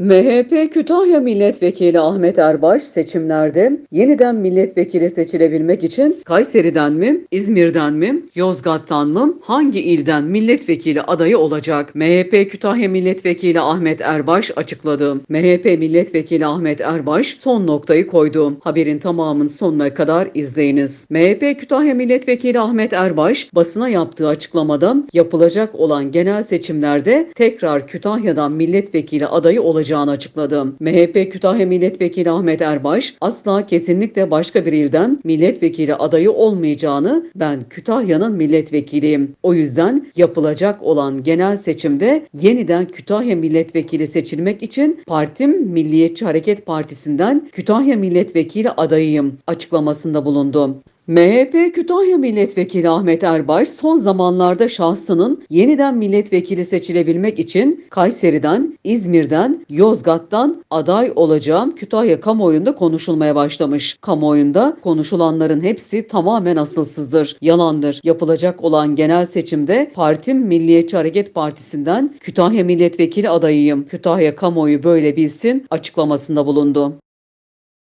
MHP Kütahya Milletvekili Ahmet Erbaş seçimlerde yeniden milletvekili seçilebilmek için Kayseri'den mi, İzmir'den mi, Yozgat'tan mı, hangi ilden milletvekili adayı olacak? MHP Kütahya Milletvekili Ahmet Erbaş açıkladı. MHP Milletvekili Ahmet Erbaş son noktayı koydu. Haberin tamamını sonuna kadar izleyiniz. MHP Kütahya Milletvekili Ahmet Erbaş basına yaptığı açıklamada yapılacak olan genel seçimlerde tekrar Kütahya'dan milletvekili adayı olacağını açıkladı. MHP Kütahya Milletvekili Ahmet Erbaş asla kesinlikle başka bir ilden milletvekili adayı olmayacağını ben Kütahya'nın milletvekiliyim. O yüzden yapılacak olan genel seçimde yeniden Kütahya milletvekili seçilmek için partim Milliyetçi Hareket Partisi'nden Kütahya milletvekili adayıyım açıklamasında bulundu. MHP Kütahya Milletvekili Ahmet Erbaş son zamanlarda şahsının yeniden milletvekili seçilebilmek için Kayseri'den, İzmir'den, Yozgat'tan aday olacağım Kütahya kamuoyunda konuşulmaya başlamış. Kamuoyunda konuşulanların hepsi tamamen asılsızdır, yalandır. Yapılacak olan genel seçimde partim Milliyetçi Hareket Partisi'nden Kütahya milletvekili adayıyım. Kütahya kamuoyu böyle bilsin açıklamasında bulundu.